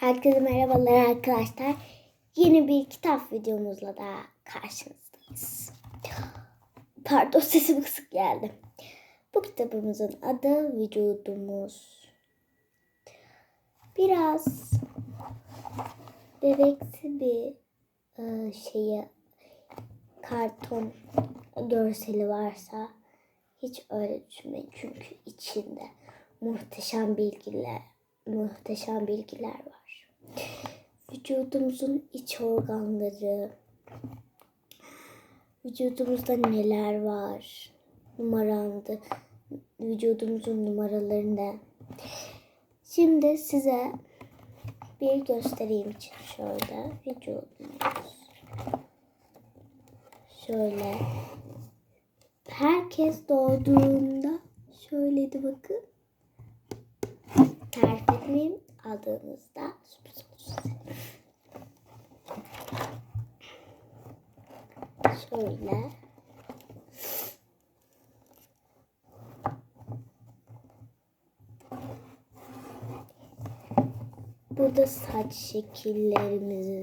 Herkese merhabalar arkadaşlar. Yeni bir kitap videomuzla da karşınızdayız. Pardon sesim kısık geldi. Bu kitabımızın adı Vücudumuz. Biraz bebeksi bir e, şeye karton görseli varsa hiç öyle düşünmeyin. Çünkü içinde muhteşem bilgiler, muhteşem bilgiler var. Vücudumuzun iç organları, vücudumuzda neler var, numarandı, vücudumuzun numaraları ne? Şimdi size bir göstereyim için şöyle vücudumuz. Şöyle. Herkes doğduğunda şöyleydi bakın. Tarif etmeyeyim aldığınızda sürpriz olur Şöyle. Burada saç şekillerimiz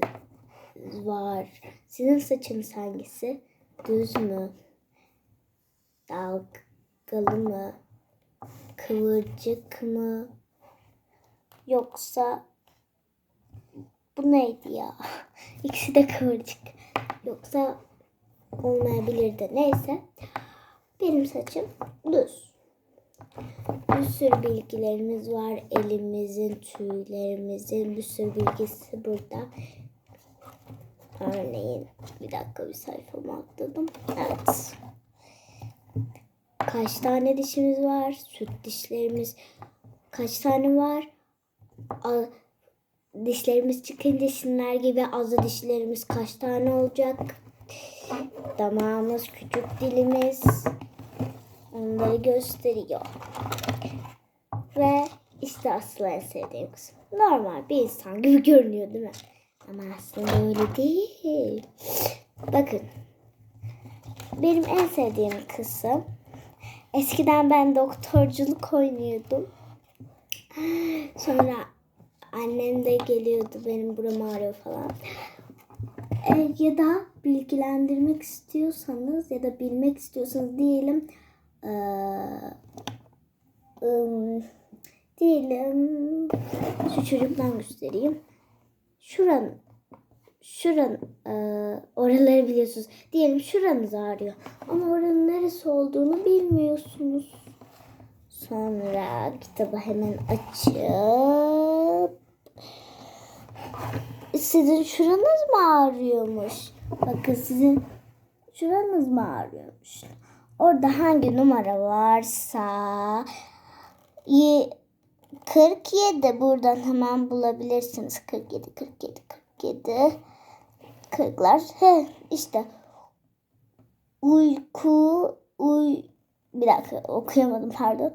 var. Sizin saçınız hangisi? Düz mü? Dalgalı mı? Kıvırcık mı? Yoksa bu neydi ya? İkisi de kıvırcık. Yoksa olmayabilirdi. Neyse. Benim saçım düz. Bir sürü bilgilerimiz var. Elimizin, tüylerimizin bir sürü bilgisi burada. Örneğin bir dakika bir sayfamı atladım. Evet. Kaç tane dişimiz var? Süt dişlerimiz kaç tane var? dişlerimiz çıkınca şunlar gibi azı dişlerimiz kaç tane olacak? Damağımız, küçük dilimiz onları gösteriyor. Ve işte asıl en sevdiğim kısım. Normal bir insan gibi görünüyor değil mi? Ama aslında öyle değil. Bakın. Benim en sevdiğim kısım. Eskiden ben doktorculuk oynuyordum. Sonra Annem de geliyordu benim buram ağrıyor falan. E, ya da bilgilendirmek istiyorsanız ya da bilmek istiyorsanız diyelim e, e, diyelim şu çocuktan göstereyim. Şuranın şuran e, oraları biliyorsunuz. Diyelim şuranız ağrıyor. Ama oranın neresi olduğunu bilmiyorsunuz. Sonra kitabı hemen açıp sizin şuranız mı ağrıyormuş? Bakın sizin şuranız mı ağrıyormuş? Orada hangi numara varsa 47 buradan hemen bulabilirsiniz. 47 47 47 40'lar. He işte uyku uy bir dakika okuyamadım pardon.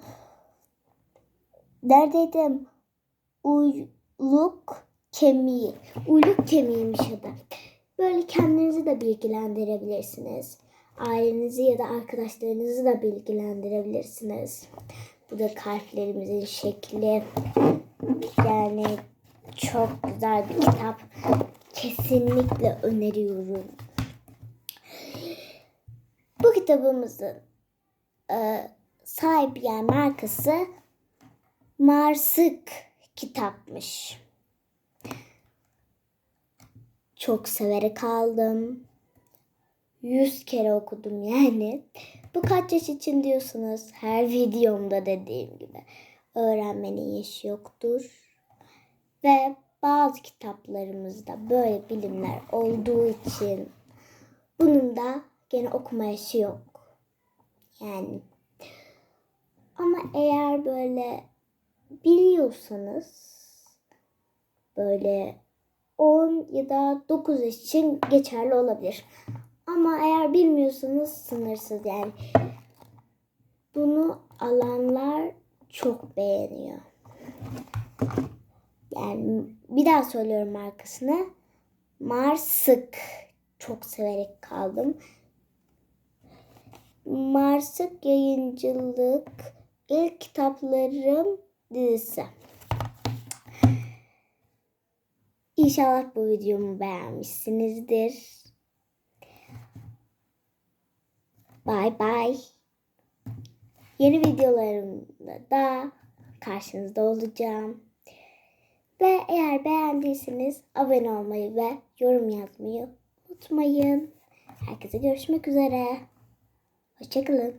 Neredeydim? Uyluk kemiği. Uyluk kemiğiymiş adı. Böyle kendinizi de bilgilendirebilirsiniz. Ailenizi ya da arkadaşlarınızı da bilgilendirebilirsiniz. Bu da kalplerimizin şekli. Yani çok güzel bir kitap. Kesinlikle öneriyorum. Bu kitabımızın e, sahibi yani markası Marsık kitapmış. Çok severek aldım. Yüz kere okudum yani. Bu kaç yaş için diyorsunuz? Her videomda dediğim gibi. Öğrenmenin yaşı yoktur. Ve bazı kitaplarımızda böyle bilimler olduğu için bunun da gene okuma yaşı yok. Yani ama eğer böyle biliyorsanız böyle 10 ya da 9 için geçerli olabilir. Ama eğer bilmiyorsanız sınırsız yani. Bunu alanlar çok beğeniyor. Yani bir daha söylüyorum markasını. Marsık. Çok severek kaldım. Marsık yayıncılık ilk kitaplarım dizisi. İnşallah bu videomu beğenmişsinizdir. Bye bye. Yeni videolarımda da karşınızda olacağım. Ve eğer beğendiyseniz abone olmayı ve yorum yazmayı unutmayın. Herkese görüşmek üzere. Hoşçakalın.